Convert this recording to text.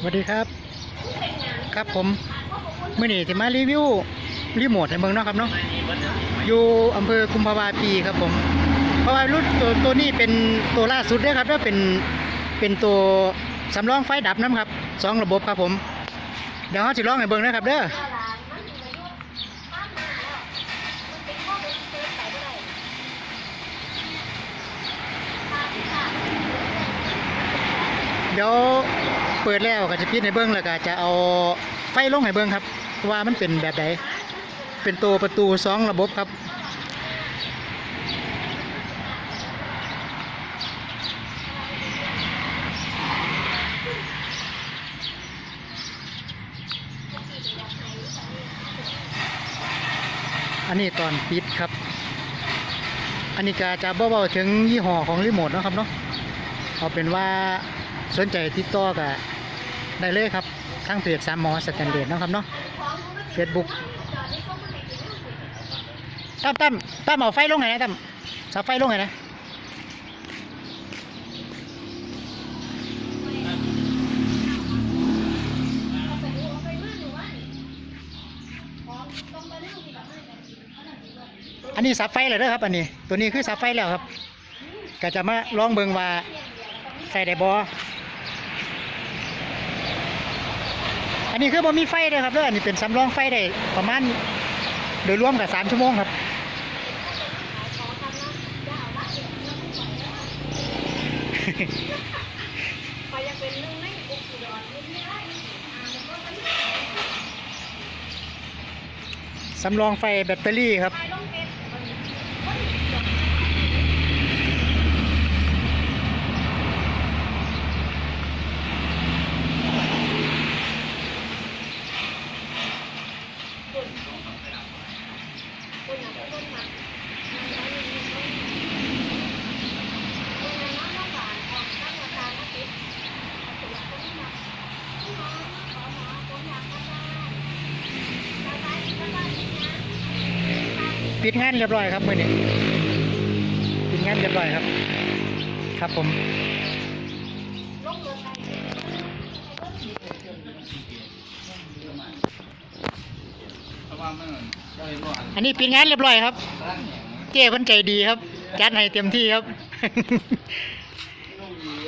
สวัสดีครับ ครับผมเมื่อนี้จะมารีวิวรีโมทในเมืองเนาะครับเนาะอยู่อำเภอกุมภาวาปีครับผมเพราะว่ารุ่นตัวตัวนี้เป็นตัวล่าสุดด้อครับแล้วเป็นเป็นตัวสำรองไฟดับน้ำครับสองระบบครับผมเดี๋ยวเขาจะลองให้เบิ่งนะครับเด้อเดี๋ยว เปิดแล้วก็จะพิดให้เบิ่งแล้วก็จะเอาไฟลงให้เบิ่งครับ ว่ามันเป็นแบบใดเป็นตัวประตูสองระบบครับอันนี้ตอนปิดครับ อันนี้ก็จะเบาๆถึงยี่ห้อของรีโมทนะครับเนาะเอาเป็นว่า สนใจติดต่อกับได้เลยครับทั้งเพจสามหมอสแตนเดร์ดนะครับเนาะเฟซบุ๊กตั้มตั้มตั้มเอาไฟลงไงนะตั้มสับไฟลงไงนะอันนี้สับไฟเลยเด้อครับ อันนี้ ตัวนี้คือสับไฟแล้วครับ ก็จะมาลองเบิ่งว่าใส่ได้บออั นนี้คือบ่มีไฟเลยครับเด้ออันนี้เป็นสำรองไฟได้ประมาณโดยรวมกับสามชั่วโมงครับสำรองไฟแบตเตอรี่ครับ ปิดงานเรียบร้อยครับมื่อนี้ปิดงานเรียบร้อยครับ ครับผมอันนี้ปิดงานเรียบร้อยครับ เจ้พันใจดีครับจัดให้เต็มที่ครับ